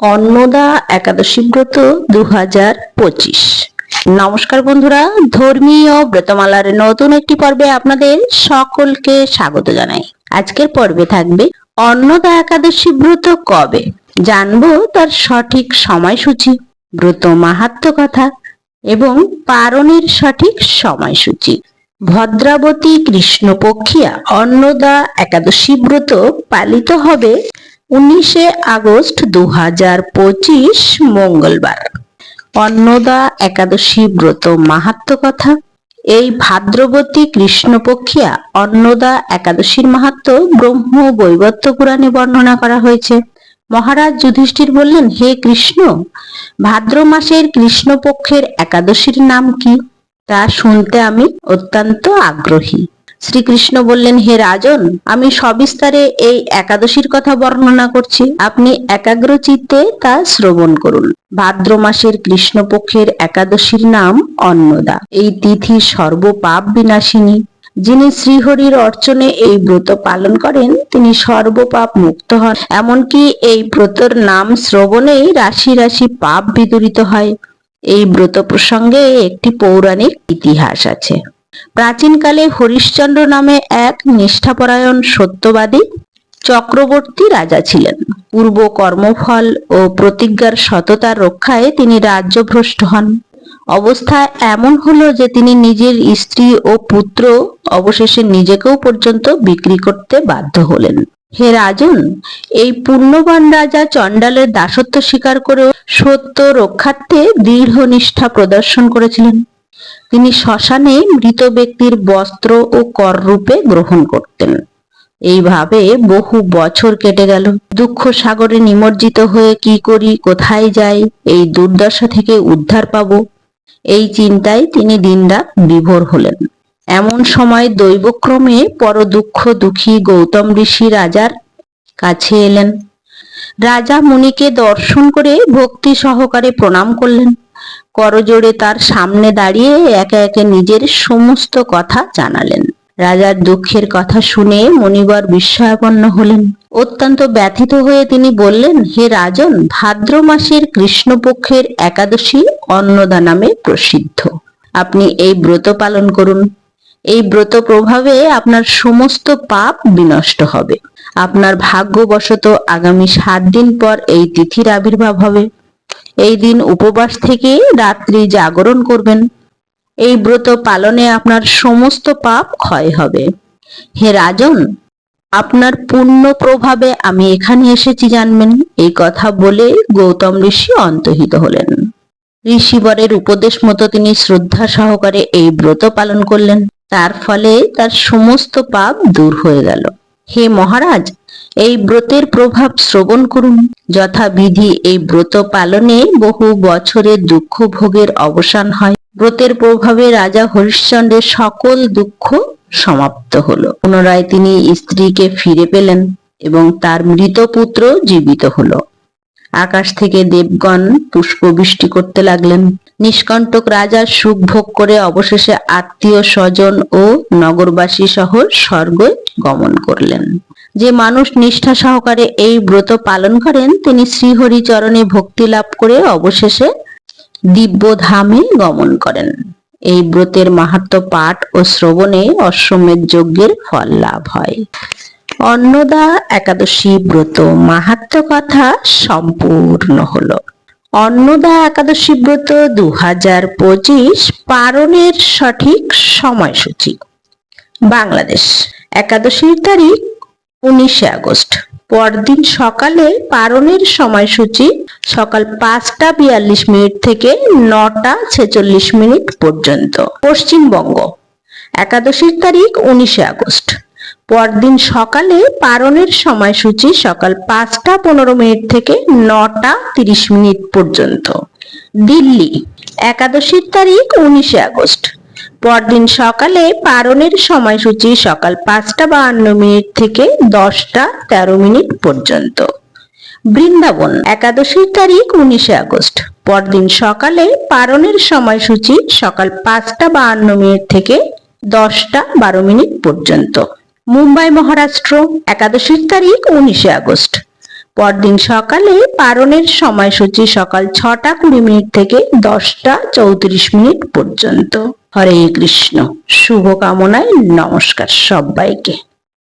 অন্নদা একাদশী ব্রত দু হাজার পঁচিশ। নমস্কার বন্ধুরা, ধর্মীয় ব্রতমালার নতুন একটি পর্বে আপনাদের সকলকে স্বাগত জানাই। আজকের পর্বে থাকবে অন্নদা একাদশী ব্রত কবে? জানব তার সঠিক সময়সূচি, ব্রত মাহাত্ম কথা এবং পারণের সঠিক সময়সূচি। ভদ্রাবতী কৃষ্ণপক্ষিয়া অন্নদা একাদশী ব্রত পালিত হবে উনিশে আগস্ট দু হাজার পঁচিশ মঙ্গলবার। অন্নদা একাদশী ব্রত মাহাত্ম কথা। এই ভাদ্রবতী কৃষ্ণপক্ষিয়া অন্নদা একাদশীর মাহাত্ম ব্রহ্ম বৈবত্য পুরাণে বর্ণনা করা হয়েছে। মহারাজ যুধিষ্ঠির বললেন, হে কৃষ্ণ, ভাদ্র মাসের কৃষ্ণপক্ষের একাদশীর নাম কি? তা শুনতে আমি অত্যন্ত আগ্রহী। শ্রীকৃষ্ণ বললেন, হে রাজন, আমি সবিস্তারে এই একাদশীর কথা বর্ণনা করছি। আপনি একাগ্র চিত্তে তা শ্রবণ করুন। ভাদ্র মাসের কৃষ্ণপক্ষের একাদশীর নাম অন্নদা। এই তিথি সর্বপাপ বিনাশিনী যিনি শ্রীহরির অর্চনে এই ব্রত পালন করেন, তিনি সর্বপাপ মুক্ত হন। এমনকি এই ব্রতর নাম শ্রবণেই রাশি রাশি পাপ বিদূরিত হয়। এই ব্রত প্রসঙ্গে একটি পৌরাণিক ইতিহাস আছে। প্রাচীনকালে হরিশ্চন্দ্র নামে এক নিষ্ঠাপরায়ণ সত্যবাদী চক্রবর্তী রাজা ছিলেন। পূর্ব কর্মফল ও প্রতিজ্ঞার সততার রক্ষায় তিনি রাজ্যভ্রষ্ট হন। অবস্থা এমন হলো যে তিনি নিজের স্ত্রী ও পুত্র অবশেষে নিজেকেও পর্যন্ত বিক্রি করতে বাধ্য হলেন। হে রাজন, এই পুণ্যবান রাজা চণ্ডালের দাসত্ব স্বীকার করেও সত্য রক্ষার্থে দৃঢ় নিষ্ঠা প্রদর্শন করেছিলেন। তিনি শ্মশানে মৃত ব্যক্তির বস্ত্র ও কর রূপে গ্রহণ করতেন। এইভাবে বহু বছর কেটে গেল। দুঃখ সাগরে নিমজ্জিত হয়ে কি করি, কোথায় যাই, এই দুর্দশা থেকে উদ্ধার পাব? এই চিন্তায় তিনি দিনরাত বিভোর হলেন। এমন সময় দৈবক্রমে পর দুঃখ দুঃখী গৌতম ঋষি রাজার কাছে এলেন। রাজা মুনিকে দর্শন করে ভক্তি সহকারে প্রণাম করলেন। করজোড়ে তার সামনে দাঁড়িয়ে একে একে নিজের সমস্ত কথা জানালেন। রাজার দুঃখের কথা শুনে মণিবর বিস্ময়াপন্ন হলেন। অত্যন্ত ব্যথিত হয়ে তিনি বললেন, হে রাজন, ভাদ্র মাসের কৃষ্ণপক্ষের একাদশী অন্নদা নামে প্রসিদ্ধ। আপনি এই ব্রত পালন করুন। এই ব্রত প্রভাবে আপনার সমস্ত পাপ বিনষ্ট হবে। আপনার ভাগ্যবশত আগামী সাত দিন পর এই তিথির আবির্ভাব হবে। এই দিন উপবাস থেকে রাত্রি জাগরণ করবেন। এই ব্রত পালনে আপনার সমস্ত পাপ ক্ষয় হবে। হে রাজন, আপনার পুণ্য প্রভাবে আমি এখানে এসেছি জানবেন। এই কথা বলে গৌতম ঋষি অন্তহিত হলেন। ঋষিবরের উপদেশ মতো তিনি শ্রদ্ধা সহকারে এই ব্রত পালন করলেন। তার ফলে তার সমস্ত পাপ দূর হয়ে গেল। হে মহারাজ এই ব্রতের প্রভাব শ্রবণ করুন। যথাবিধি এই ব্রত পালনে বহু বছরের দুঃখ ভোগের অবসান হয়। ব্রতের প্রভাবে রাজা হরিশ্চন্দ্রের সকল দুঃখ সমাপ্ত হলো। পুনরায় তিনি স্ত্রীকে ফিরে পেলেন এবং তার মৃত পুত্র জীবিত হলো। আকাশ থেকে দেবগণ পুষ্পবৃষ্টি করতে লাগলেন। নিষ্কণ্টক রাজা সুখ ভোগ করে অবশেষে আত্মীয় স্বজন ও নগরবাসী সহ স্বর্গে গমন করলেন। যে মানুষ নিষ্ঠা সহকারে এই ব্রত পালন করেন, তিনি শ্রীহরি চরণে ভক্তি লাভ করে অবশেষে দিব্য ধামে গমন করেন। এই ব্রতের মাহাত্ম পাঠ ও শ্রবণে অশ্বমেধ যজ্ঞের ফল লাভ হয়। অন্নদা একাদশী ব্রত মাহাত্ম কথা সম্পূর্ণ হলো। অন্নদা একাদশী ব্রত দু হাজার পঁচিশ পারণের সঠিক সময়সূচি। বাংলাদেশ, একাদশীর তারিখ উনিশে আগস্ট। পরদিন সকালে পারণের সময়সূচি সকাল পাঁচটা বিয়াল্লিশ মিনিট থেকে নটা ছেচল্লিশ মিনিট পর্যন্ত। পশ্চিমবঙ্গ। একাদশীর তারিখ উনিশে আগস্ট। পরদিন সকালে পারণের সময়সূচি সকাল পাঁচটা পনেরো মিনিট থেকে নটা তিরিশ মিনিট পর্যন্ত। দিল্লি। একাদশীর তারিখ উনিশে আগস্ট। পরদিন সকালে পারণের সময়সূচি সকাল পাঁচটা বাহান্ন মিনিট থেকে দশটা তেরো মিনিট পর্যন্ত। বৃন্দাবন, একাদশীর তারিখ উনিশে আগস্ট। পরদিন সকালে পারণের সময়সূচি সকাল পাঁচটা বাহান্ন মিনিট থেকে দশটা বারো মিনিট পর্যন্ত। মুম্বাই, মহারাষ্ট্র, একাদশীর তারিখ উনিশে আগস্ট। পরদিন সকালে পারণের সময়সূচি সকাল ছটা কুড়ি মিনিট থেকে দশটা চৌত্রিশ মিনিট পর্যন্ত। হরে কৃষ্ণ শুভকামনায় নমস্কার সবাইকে।